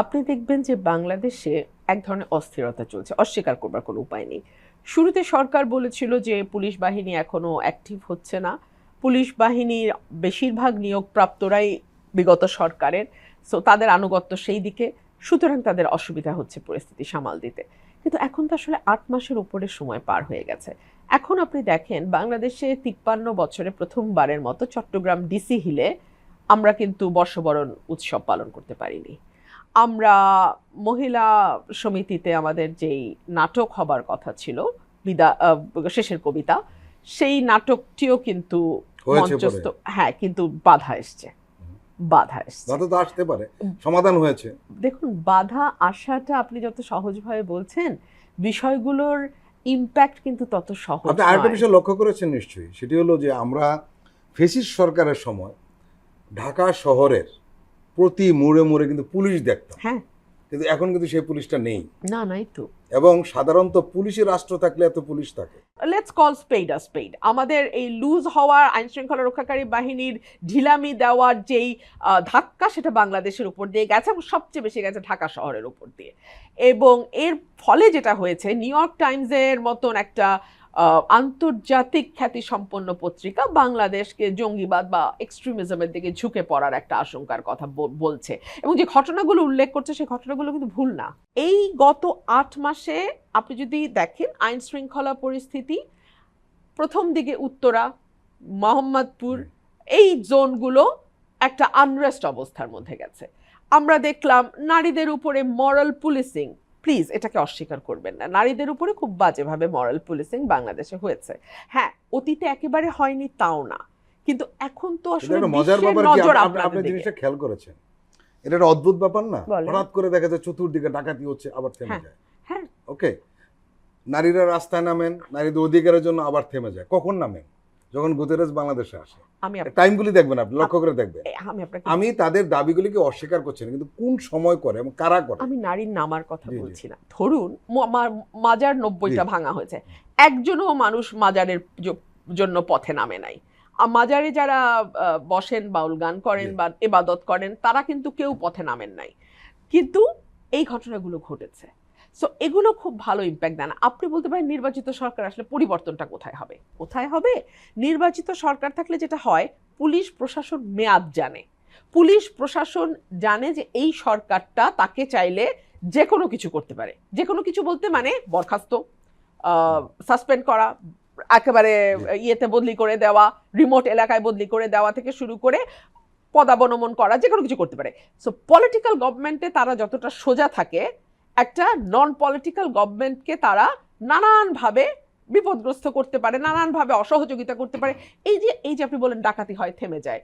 আপনি দেখবেন যে বাংলাদেশে এক ধরনের অস্থিরতা চলছে, অস্বীকার করবার কোনো উপায় নেই। শুরুতে সরকার বলেছিল যে পুলিশ বাহিনী এখনও অ্যাক্টিভ হচ্ছে না। পুলিশ বাহিনীর বেশিরভাগ নিয়োগপ্রাপ্তরাই বিগত সরকারের সো তাদের আনুগত্য সেই দিকে, সুতরাং তাদের অসুবিধা হচ্ছে পরিস্থিতি সামাল দিতে। কিন্তু এখন তো আসলে আট মাসের উপরে সময় পার হয়ে গেছে। এখন আপনি দেখেন, বাংলাদেশে তিপ্পান্ন বছরে প্রথমবারের মতো চট্টগ্রাম ডিসি হিলে আমরা কিন্তু বর্ষবরণ উৎসব পালন করতে পারিনি। আমরা মহিলা সমিতিতে আমাদের যেই নাটক হবার কথা ছিল বিদা শেষের কবিতা সেই নাটকটিও কিন্তু মঞ্চস্থ হ্যাঁ কিন্তু বাধা এসছে। বাধা এসছে। বাধা তো আসতে পারে। সমাধান হয়েছে। দেখুন বাধা আসাটা আপনি যত সহজভাবে বলছেন বিষয়গুলোর ইম্প্যাক্ট কিন্তু তত সহজ আপনি আরেকটা বিষয় লক্ষ্য করেছেন নিশ্চয়ই? সেটি হলো যে আমরা ফেসিস সরকারের সময় ঢাকা শহরের প্রতি মোড়ে মোড়ে কিন্তু পুলিশ দেখতাম। হ্যাঁ। কিন্তু এখন কিন্তু সেই পুলিশটা নেই। না নাই তো এবং সাধারণত পুলিশের রাষ্ট্র থাকলে এত পুলিশ থাকে। লেটস কল স্পেড আ স্পেড আমাদের এই লুজ হওয়ার আইন শৃঙ্খলা রক্ষাকারী বাহিনীর ঢিলামি দেওয়ার যেই ধাক্কা সেটা বাংলাদেশের উপর দিয়ে গেছে এবং সবচেয়ে বেশি গেছে ঢাকা শহরের উপর দিয়ে। এবং এর ফলে যেটা হয়েছে নিউ ইয়র্ক টাইমসের মতন একটা আন্তর্জাতিক খ্যাতিসম্পন্ন পত্রিকা বাংলাদেশকে জঙ্গিবাদ বা এক্সট্রিমিজমের দিকে ঝুঁকে পড়ার একটা আশঙ্কার কথা বলছে। এবং যে ঘটনাগুলো উল্লেখ করছে সেই ঘটনাগুলো কিন্তু ভুল না। এই গত আট মাসে আপনি যদি দেখেন আইন শৃঙ্খলা পরিস্থিতি প্রথম দিকে উত্তরা মোহাম্মদপুর এই জোনগুলো একটা আনরেস্ট অবস্থার মধ্যে গেছে। আমরা দেখলাম নারীদের উপরে মরাল পুলিশিং প্লিজ এটাকে অস্বীকার করবেন না। নারীদের উপরে খুব বাজেভাবে মরাল পুলিশিং বাংলাদেশে হয়েছে। হ্যাঁ অতীতে একেবারে হয়নি তাও না। কিন্তু এখন তো আসলে মজার ব্যাপার কি? আপনি-। জিনিসটা খেয়াল করেছেন? এটা একটা অদ্ভুত ব্যাপার না? হঠাৎ করে দেখা যায় চতুর্দিকে ডাকাতি হচ্ছে আবার থেমে হ্যাঁ। যায়। হ্যাঁ। ওকে নারীরা রাস্তায় নামেন নারীদের অধিকারের জন্য আবার থেমে যায়। কখন নামেন? যখন গুতেরেস বাংলাদেশে আসে। আমি টাইমগুলি দেখবেন আপনি লক্ষ্য করে দেখবেন। আমি আপনাকে আমি তাদের দাবিগুলিকে অস্বীকার করছি না কিন্তু কোন সময় করে এবং কারা করে? আমি নারীর নামার কথা। বলছি না। ধরুন মাজার নব্বইটা ভাঙা হয়েছে। একজনও মানুষ মাজারের জন্য পথে নামে নাই। মাজারে যারা বসেন বাউল গান করেন বা এবাদত করেন তারা কিন্তু কেউ পথে নামেন নাই। কিন্তু এই ঘটনাগুলো ঘটেছে। সো এগুলো খুব ভালো ইম্প্যাক্ট দেয় না। আপনি বলতে পারেন নির্বাচিত সরকার আসলে পরিবর্তনটা কোথায় হবে? কোথায় হবে? নির্বাচিত সরকার থাকলে যেটা হয় পুলিশ প্রশাসন মেয়াদ জানে। পুলিশ প্রশাসন জানে যে এই সরকারটা তাকে চাইলে যে কোনো কিছু করতে পারে। যে কোনো কিছু বলতে মানে বরখাস্ত সাসপেন্ড করা একেবারে ইয়েতে বদলি করে দেওয়া রিমোট এলাকায় বদলি করে দেওয়া থেকে শুরু করে পদাবনমন করা যে কোনো কিছু করতে পারে। সো পলিটিক্যাল গভর্নমেন্টে তারা যতটা সোজা থাকে একটা নন পলিটিক্যাল গভর্নমেন্টকে তারা নানানভাবে বিপদগ্রস্ত করতে পারে, নানানভাবে অসহযোগিতা করতে পারে। এই যে এই যে আপনি বলেন ডাকাতি হয়, থেমে যায়।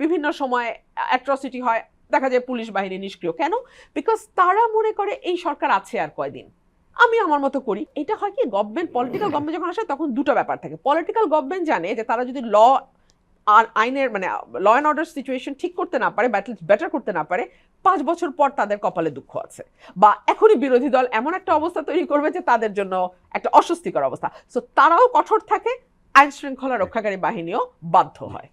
বিভিন্ন সময় অ্যাট্রসিটি হয়, দেখা যায় পুলিশ বাহিনী নিষ্ক্রিয়। কেন? বিকজ তারা মনে করে, এই সরকার আছে আর কয়দিন? আমি আমার মতো করি। এটা হয় কি গভর্নমেন্ট পলিটিক্যাল গভর্নমেন্ট যখন আসে, তখন দুটো ব্যাপার থাকে। পলিটিক্যাল গভর্নমেন্ট জানে যে তারা যদি ল আর আইনের মানে ল অ্যান্ড অর্ডার সিচুয়েশন ঠিক করতে না পারে ব্যাটল বেটার করতে না পারে, পাঁচ বছর পর তাদের কপালে দুঃখ আছে। বা এখনই বিরোধী দল এমন একটা অবস্থা তৈরি করবে যে তাদের জন্য একটা অস্বস্তিকর অবস্থা। সো তারাও কঠোর থাকে আইন শৃঙ্খলা রক্ষাকারী বাহিনীও বাধ্য হয়।